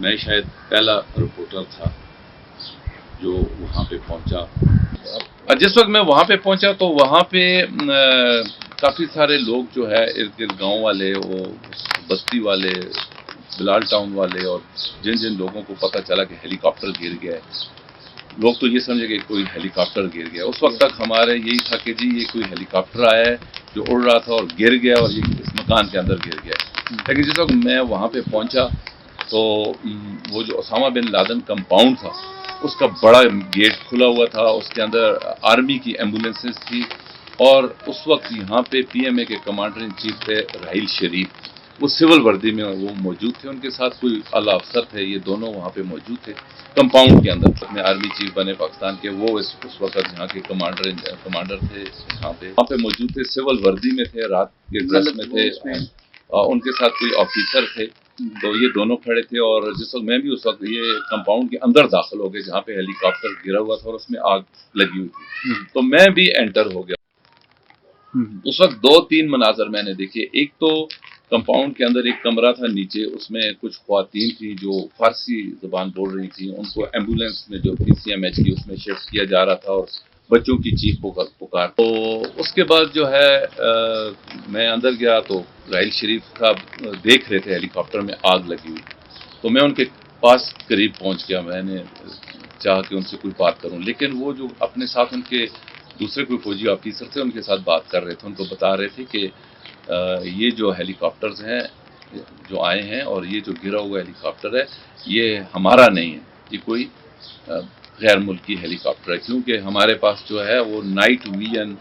मैं शायद पहला रिपोर्टर था जो वहाँ पे पहुँचा। और जिस वक्त मैं वहाँ पे पहुँचा तो वहाँ पे काफ़ी सारे लोग जो है इर्द गिर्द गाँव वाले, वो बस्ती वाले, बिलाल टाउन वाले और जिन जिन लोगों को पता चला कि हेलीकॉप्टर गिर गया है, लोग तो ये समझे कि कोई हेलीकॉप्टर गिर गया। उस वक्त तक हमारे यही था कि जी, ये कोई हेलीकॉप्टर आया है जो उड़ रहा था और गिर गया और ये इस मकान के अंदर गिर गया लेकिन जिस वक्त मैं वहाँ पे पहुँचा तो वो जो ओसामा बिन लादन कंपाउंड था, उसका बड़ा गेट खुला हुआ था, उसके अंदर आर्मी की एम्बुलेंसेस थी, और उस वक्त यहाँ पे पीएमए के कमांडर इन चीफ थे राहिल शरीफ। वो सिविल वर्दी में वो मौजूद थे, उनके साथ कोई अला अफसर थे, ये दोनों वहाँ पे मौजूद थे। कंपाउंड के अंदर में आर्मी चीफ बने पाकिस्तान के, वो इस, उस वक्त यहाँ के कमांडर कमांडर थे यहाँ पे। वहाँ पे मौजूद थे, सिविल वर्दी में थे, रात के ड्रेस में थे। उनके साथ कोई ऑफिसर थे तो ये दोनों खड़े थे और जिस वक्त मैं भी उस वक्त ये कंपाउंड के अंदर दाखिल हो गए जहाँ पे हेलीकॉप्टर गिरा हुआ था और उसमें आग लगी हुई थी हम्म। तो मैं भी एंटर हो गया हम्म। उस वक्त दो तीन मनाजर मैंने देखे एक तो कंपाउंड के अंदर एक कमरा था नीचे उसमें कुछ खातन थी जो फारसी जबान बोल रही थी उनको एंबुलेंस में जो पी सी एम एच की उसमें शिफ्ट किया जा रहा था और बच्चों की चीख पुकार पुकार तो उसके बाद जो है आ, मैं अंदर गया तो राहिल शरीफ साहब देख रहे थे, हेलीकॉप्टर में आग लगी हुई। तो मैं उनके पास करीब पहुँच गया। मैंने चाह कि उनसे कोई बात करूँ। लेकिन वो जो अपने साथ उनके दूसरे कोई फौजी ऑफिसर थे, उनके साथ बात कर रहे थे, उनको बता रहे थे कि ये जो हेलीकॉप्टर्स हैं, जो आए हैं और ये जो गिरा हुआ हेलीकॉप्टर है, ये हमारा नहीं है। ये कोई गैर मुल्की हेलीकॉप्टर है। क्योंकि हमारे पास जो है, वो नाइट विजन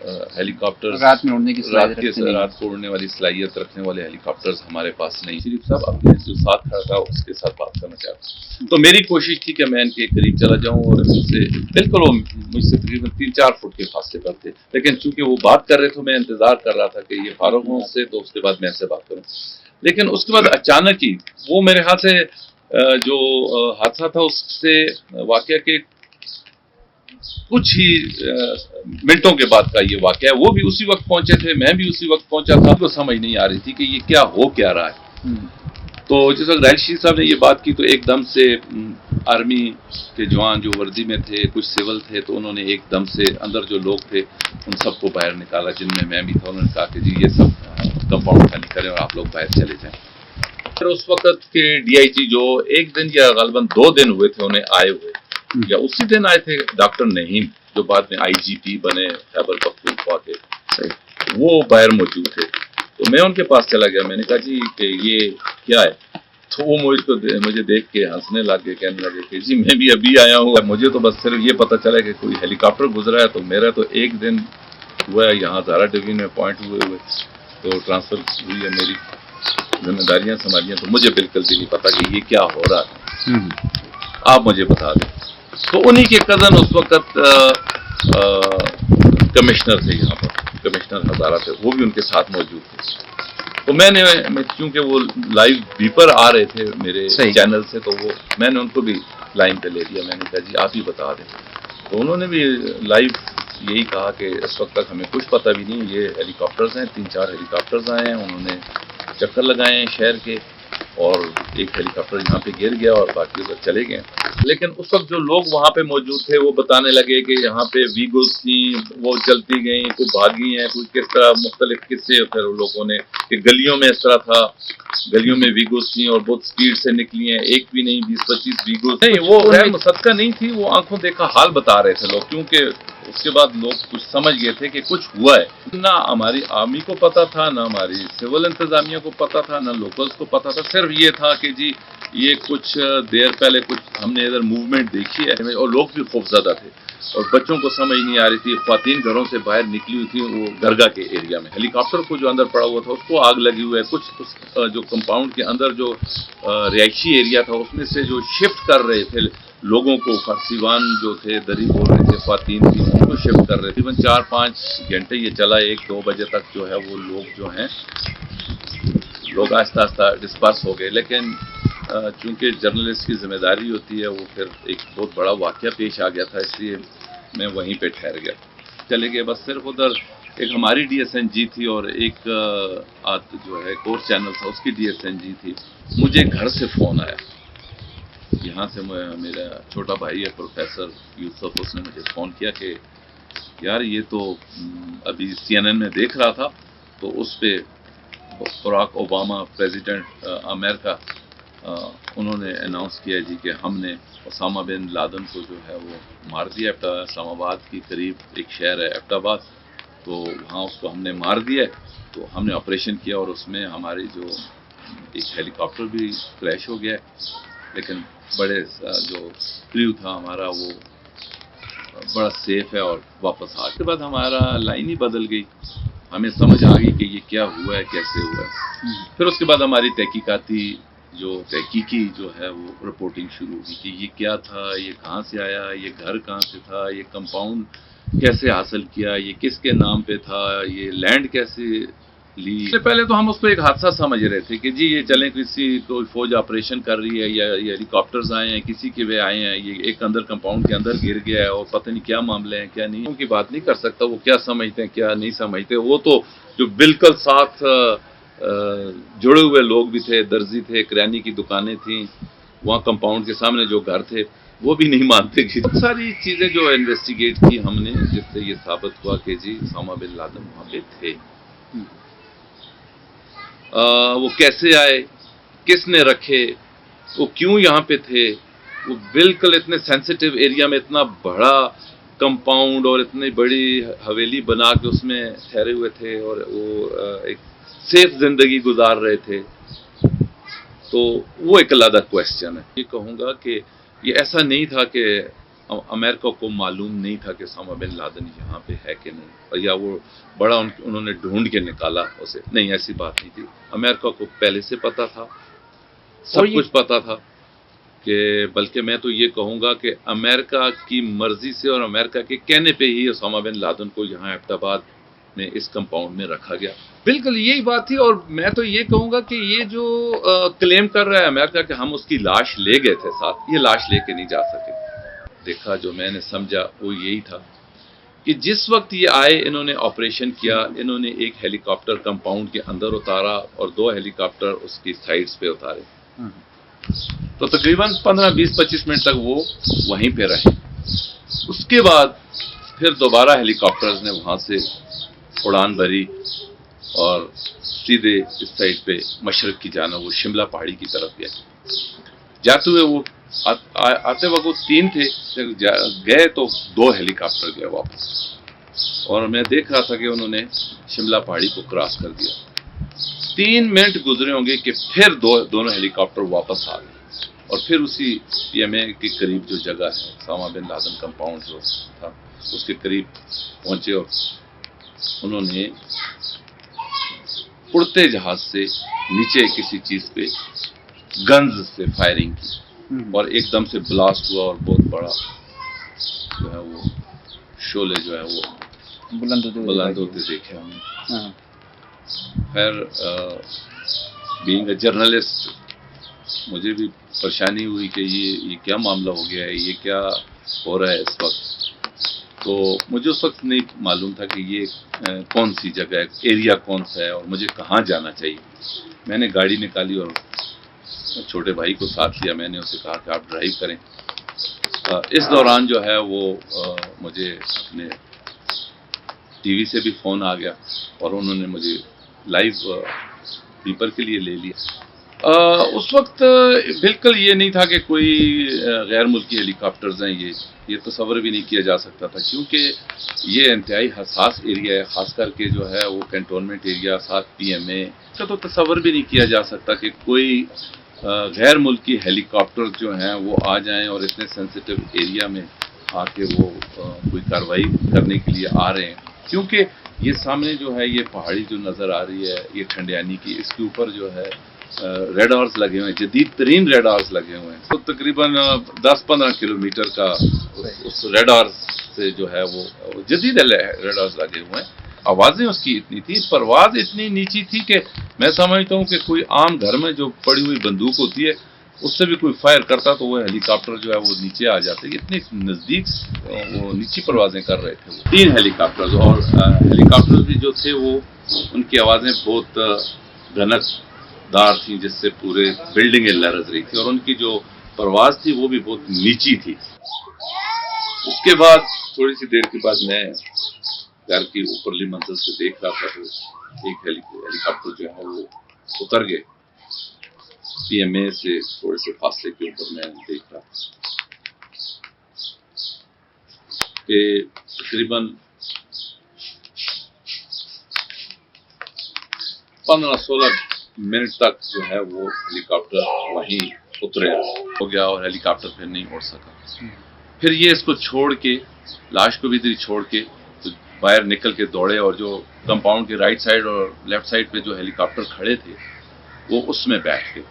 हेलीकॉप्टर रात में उड़ने की रात के रात को उड़ने वाली सलाहियत रखने वाले हेलीकॉप्टर्स हमारे पास नहीं। सिर्फ़ साहब अपने जो साथ खड़ा था उसके साथ बात करना चाहता तो मेरी कोशिश थी कि मैं इनके करीब चला जाऊँ और उनसे बिल्कुल वो मुझसे तकरीबन तीन चार फुट के फासले पर थे। लेकिन चूँकि वो बात कर रहे थे मैं इंतज़ार कर रहा था कि ये फारूक हो उससे तो उसके बाद मैं इनसे बात करूँ। लेकिन उसके बाद अचानक ही वो मेरे हाथ से जो हादसा था उससे वाक़ के कुछ ही मिनटों के बाद का ये वाक्य है। वो भी उसी वक्त पहुँचे थे मैं भी उसी वक्त पहुँचा था। तो समझ नहीं आ रही थी कि ये क्या हो क्या रहा है। हम्म। तो जिस वक्त राहिल साहब ने ये बात की तो एकदम से आर्मी के जवान जो वर्दी में थे कुछ सिविल थे तो उन्होंने एकदम से अंदर जो लोग थे उन सबको बाहर निकाला जिनमें मैं भी था। उन्होंने कहा कि जी ये सब कंपाउंड खाली करें और आप लोग बाहर चले जाएँ। फिर उस वक्त के डीआईजी जो एक दिन या गलबन दो दिन हुए थे उन्हें आए हुए। या उसी दिन आए थे डॉक्टर नहीम जो बाद में आईजीपी बने खैबर पख्तूनख्वा के। वो बाहर मौजूद थे। तो मैं उनके पास चला गया। मैंने कहा जी कि ये क्या है? तो वो मुझको दे, मुझे देख के हंसने लगे कहने लगे कि जी मैं भी अभी आया हूँ। मुझे तो बस सिर्फ़ ये पता चला कि कोई हेलीकॉप्टर गुजरा है तो मेरा तो एक दिन हुआ है यहाँ जारा डिवीज़न में पॉइंट हुए हुए। तो ट्रांसफ़र हुई है मेरी। जिम्मेदारियाँ संभालियाँ तो मुझे बिल्कुल भी नहीं पता कि ये क्या हो रहा है। हम्म। आप मुझे बता दें। तो उन्हीं के कज़न उस वक्त कमिश्नर थे यहाँ पर कमिश्नर हजारा थे वो भी उनके साथ मौजूद थे। तो मैंने मैं क्योंकि वो लाइव बीपर आ रहे थे मेरे चैनल से तो वो मैंने उनको भी लाइन पे ले लिया। मैंने कहा जी आप ही बता दें। तो उन्होंने भी लाइव यही कहा कि इस वक्त तक हमें कुछ पता भी नहीं ये हेलीकॉप्टर्स हैं तीन चार हेलीकॉप्टर्स आए हैं उन्होंने चक्कर लगाए हैं शहर के। और एक हेलीकॉप्टर यहाँ पे गिर गया और बाकी उधर चले गए। लेकिन उस वक्त जो लोग वहाँ पे मौजूद थे वो बताने लगे कि यहाँ पे वीगोस थी वो चलती गई कुछ भागी हैं कुछ किस तरह मुख्तलिफ़ किस्से फिर लोगों ने कि गलियों में इस तरह था गलियों में वीगोस थी और बहुत स्पीड से निकली हैं एक भी नहीं बीस पच्चीस वीगोस नहीं वो गैर मुसक्का नहीं थी वो आँखों देखा हाल बता रहे थे लोग क्योंकि उसके बाद लोग कुछ समझ गए थे कि कुछ हुआ है। ना हमारी आर्मी को पता था, ना हमारी सिविल इंतजामिया को पता था, ना लोकल्स को पता था। सिर्फ़ ये था कि जी, ये कुछ देर पहले कुछ हमने इधर मूवमेंट देखी है और लोग भी खौफजदा थे। और बच्चों को समझ नहीं आ रही थी, खातन घरों से बाहर निकली हुई थी वो दरगाह के एरिया में। हेलीकॉप्टर को जो अंदर पड़ा हुआ था, उसको आग लगी हुई है। कुछ उस जो कंपाउंड के अंदर जो रिहायशी एरिया था, उसमें से जो शिफ्ट कर रहे थे लोगों को फरसीवान जो थे, दरी बोल रहे थे, खातन थी शिफ्ट कर रहे थे। तकरीबन चार पाँच घंटे ये चला, एक दो बजे तक जो है वो लोग जो हैं, लोग आहिस्ता आस्ता डिस्पर्स हो गए। लेकिन चूँकि जर्नलिस्ट की ज़िम्मेदारी होती है, वो फिर एक बहुत बड़ा वाक्य पेश आ गया था, इसलिए मैं वहीं पे ठहर गया। चले गए, बस सिर्फ़ उधर एक हमारी डीएसएनजी थी और एक जो है कोर्स चैनल था, उसकी डीएसएनजी थी। मुझे घर से फ़ोन आया। यहाँ से मेरा छोटा भाई है प्रोफेसर यूसुफ उसने मुझे फ़ोन किया कि यार ये तो हम्म, अभी सीएनएन में देख रहा था तो उस पे बराक ओबामा प्रेसिडेंट अमेरिका उन्होंने अनाउंस किया जी कि हमने उसामा बिन लादन को जो है वो मार दिया इस्लामाबाद की करीब एक शहर है एबटाबाद तो वहाँ उसको हमने मार दिया तो हमने ऑपरेशन किया और उसमें हमारी जो एक हेलीकॉप्टर भी क्रैश हो गया लेकिन बड़े जो क्रू था हमारा वो बड़ा सेफ़ है और वापस आ के बाद हमारा लाइन ही बदल गई। हमें समझ आ गई कि ये क्या हुआ है कैसे हुआ है। फिर उसके बाद हमारी तहकीकाती जो तहकीकी जो है वो रिपोर्टिंग शुरू हुई कि ये क्या था ये कहाँ से आया ये घर कहाँ से था ये कंपाउंड कैसे हासिल किया ये किसके नाम पे था ये लैंड कैसे ली इससे पहले तो हम उसको एक हादसा समझ रहे थे कि जी ये चले किसी कोई फौज ऑपरेशन कर रही है या ये हेलीकॉप्टर्स आए हैं किसी के वे आए हैं ये एक अंदर कंपाउंड के अंदर गिर गया है और पता नहीं क्या मामले हैं क्या नहीं उनकी बात नहीं कर सकता वो क्या समझते हैं क्या नहीं समझते। वो तो जो बिल्कुल साथ जुड़े हुए लोग भी थे दर्जी थे किरानी की दुकानें थी वहाँ कंपाउंड के सामने जो घर थे वो भी नहीं मानते कि बहुत सारी चीज़ें जो इन्वेस्टिगेट की हमने जिससे ये साबित हुआ कि जी सामा बिन लादन वहाँ पे थे। आ, वो कैसे आए? किसने रखे? वो क्यों यहाँ पे थे? वो बिल्कुल इतने सेंसिटिव एरिया में इतना बड़ा कंपाउंड और इतनी बड़ी हवेली बना के उसमें ठहरे हुए थे और वो एक सेफ़ ज़िंदगी गुजार रहे थे। तो वो एक अलग क्वेश्चन है। ये कहूँगा कि ये ऐसा नहीं था कि अमेरिका को मालूम नहीं था कि सामा बिन लादन यहाँ पे है कि नहीं। और या वो बड़ा उन, उन्होंने ढूंढ के निकाला उसे। नहीं ऐसी बात नहीं थी। अमेरिका को पहले से पता था। सब कुछ पता था कि बल्कि मैं तो ये कहूँगा कि अमेरिका की मर्ज़ी से और अमेरिका के कहने पे ही ओसामा बिन लादन को यहाँ एबटाबाद में इस कंपाउंड में रखा गया। बिल्कुल यही बात थी और मैं तो ये कहूँगा कि ये जो क्लेम कर रहा है अमेरिका कि हम उसकी लाश ले गए थे साथ। ये लाश लेके नहीं जा सके। देखा जो मैंने समझा, वो यही था कि जिस वक्त ये आए, इन्होंने ऑपरेशन किया, इन्होंने एक हेलीकॉप्टर कंपाउंड के अंदर उतारा और दो हेलीकॉप्टर उसकी साइड्स पे उतारे। तो तकरीबन 15 20 25 मिनट तक वो वहीं पे रहे। उसके बाद फिर दोबारा हेलीकॉप्टर्स ने वहाँ से उड़ान भरी और सीधे इस साइड पे मशरक की जाना वो शिमला पहाड़ी की तरफ़ गए जाते हुए वो आते वक्त वो तीन थे गए तो दो हेलीकॉप्टर गए वापस। और मैं देख रहा था कि उन्होंने शिमला पहाड़ी को क्रॉस कर दिया। तीन मिनट गुजरे होंगे कि फिर दो दोनों हेलीकॉप्टर वापस आ गए। और फिर उसी पीएमए के करीब जो जगह है, सामा बिन लादन कंपाउंड जो था, उसके करीब पहुँचे और उन्होंने उड़ते जहाज़ से नीचे किसी चीज़ पे गन्स से फायरिंग की। और एकदम से ब्लास्ट हुआ और बहुत बड़ा जो है वो शोले जो है वो बुलंद होते बुलंद होते देखे हमने। हाँ, खैर बीइंग अ जर्नलिस्ट मुझे भी परेशानी हुई कि ये ये क्या मामला हो गया है ये क्या हो रहा है इस वक्त? तो मुझे उस वक्त नहीं मालूम था कि ये कौन सी जगह है एरिया कौन सा है और मुझे कहाँ जाना चाहिए। मैंने गाड़ी निकाली और छोटे भाई को साथ लिया मैंने, उसे कहा कि आप ड्राइव करें। इस दौरान जो है वो मुझे अपने टीवी से भी फ़ोन आ गया और उन्होंने मुझे लाइव पीपर के लिए ले लिया। उस वक्त बिल्कुल ये नहीं था कि कोई गैर मुल्की हेलीकॉप्टर्स हैं ये। ये तस्वर भी नहीं किया जा सकता था, क्योंकि ये इंतहाई हसास एरिया है, ख़ास करके जो है वो कंटोनमेंट एरिया साथ पी एम ए का तो तस्वर भी नहीं किया जा सकता कि कोई गैर मुल्की हेलीकॉप्टर जो हैं वो आ जाएँ और इतने सेंसिटिव एरिया में आके वो कोई कार्रवाई करने के लिए आ रहे हैं। क्योंकि ये सामने जो है ये पहाड़ी जो नज़र आ रही है ये ठंडियानी की इसके ऊपर जो है रेड आवर्स लगे हुए हैं जदीद तरीन रेड आवर्स लगे हुए हैं। तो तकरीबन 10-15 किलोमीटर का उस, उस रेड आवर्स से जो है वो जदीद रेड आवर्स लगे हुए हैं। आवाज़ें उसकी इतनी थी परवाज इतनी नीची थी कि मैं समझता हूँ कि कोई आम घर में जो पड़ी हुई बंदूक होती है, उससे भी कोई फायर करता तो वो हेलीकॉप्टर जो है वो नीचे आ जाते। इतने नज़दीक वो नीची परवाजें कर रहे थे वो। तीन हेलीकॉप्टर्स और हेलीकॉप्टर्स भी जो थे वो, उनकी आवाज़ें बहुत घनकदार थी, जिससे पूरे बिल्डिंगें लरज रही थी। और उनकी जो परवाज थी, वो भी बहुत नीची थी। उसके बाद, थोड़ी सी देर के बाद मैं घर की ऊपरली मंजिल से देख रहा था तो एक हेली हेलीकॉप्टर जो है वो उतर गए। पीएमए से थोड़े से फासले के ऊपर मैं देख रहा कि तकरीबन पंद्रह सोलह मिनट तक जो है वो हेलीकॉप्टर वहीं उतरे हो गया और हेलीकॉप्टर फिर नहीं उड़ सका। फिर ये इसको छोड़ के लाश को भी इधर छोड़ के बाहर निकल के दौड़े और जो कंपाउंड के राइट साइड और लेफ़्ट साइड पे जो हेलीकॉप्टर खड़े थे, वो उसमें बैठ गए।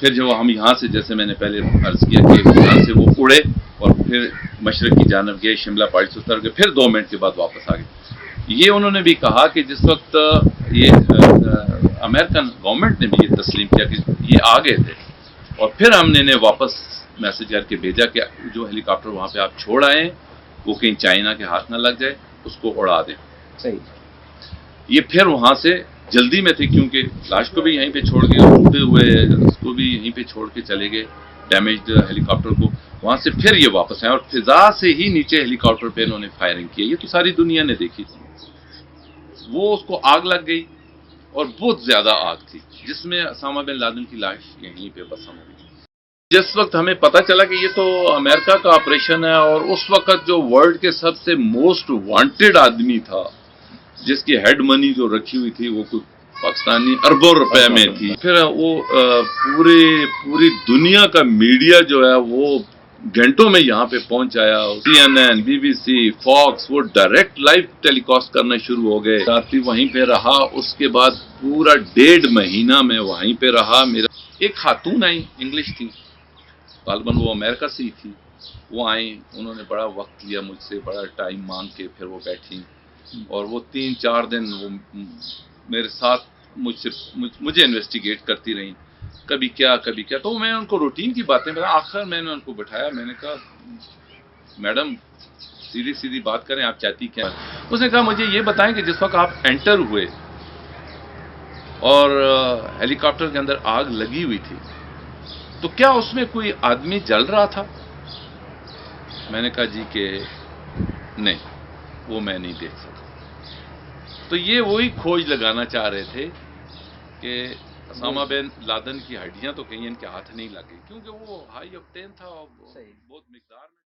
फिर जब हम यहाँ से, जैसे मैंने पहले अर्ज़ किया कि यहाँ से वो उड़े और फिर मशरक की जानब गए, शिमला पहाड़ी से उतर गए, फिर दो मिनट के बाद वापस आ गए। ये उन्होंने भी कहा कि जिस वक्त ये अमेरिकन गवर्नमेंट ने भी ये तस्लीम किया कि ये आ गए थे और फिर हमने इन्हें वापस मैसेज करके भेजा कि जो हेलीकॉप्टर वहाँ पे आप छोड़ आए वो कहीं चाइना के हाथ ना लग जाए। उसको उड़ा दें। सही। ये फिर वहाँ से जल्दी में थे क्योंकि लाश को भी यहीं पे छोड़ गए और टूटे हुए उसको भी यहीं पे छोड़ के चले गए डैमेज हेलीकॉप्टर को। वहाँ से फिर ये वापस आए और फिजा से ही नीचे हेलीकॉप्टर पे इन्होंने फायरिंग की ये तो सारी दुनिया ने देखी थी। वो उसको आग लग गई और बहुत ज़्यादा आग थी जिसमें असामा बिन लादेन की लाश यहीं पे बसम हो गई जिस वक्त हमें पता चला कि ये तो अमेरिका का ऑपरेशन है और उस वक्त जो वर्ल्ड के सबसे मोस्ट वांटेड आदमी था जिसकी हेड मनी जो रखी हुई थी वो कुछ पाकिस्तानी अरबों रुपए में थी। फिर वो पूरे पूरी दुनिया का मीडिया जो है वो घंटों में यहाँ पे पहुँच आया C N N BBC Fox वो डायरेक्ट लाइव टेलीकास्ट करना शुरू हो गए। रात्रि वहीं पे रहा उसके बाद पूरा डेढ़ महीना में वहीं पे रहा। मेरा एक खातून आई इंग्लिश थी। गालबन वो अमेरिका से ही थी। वो आई उन्होंने बड़ा वक्त लिया मुझसे बड़ा टाइम मांग के फिर वो बैठी। और वो तीन चार दिन वो मेरे साथ मुझसे मुझ, मुझे इन्वेस्टिगेट करती रहीं। कभी क्या कभी क्या तो मैं उनको रूटीन की बातें बता आखिर मैंने उनको बिठाया। मैंने कहा मैडम सीधी सीधी बात करें आप चाहती क्या? उसने कहा मुझे ये बताएँ कि जिस वक्त आप एंटर हुए और हेलीकॉप्टर के अंदर आग लगी हुई थी तो क्या उसमें कोई आदमी जल रहा था? मैंने कहा जी के नहीं वो मैं नहीं देख सका तो ये वही खोज लगाना चाह रहे थे कि सामा बेन लादन की हड्डियाँ तो कहीं इनके हाथ नहीं लग गई क्योंकि वो हाई ऑक्टेन था और बहुत मिकदार में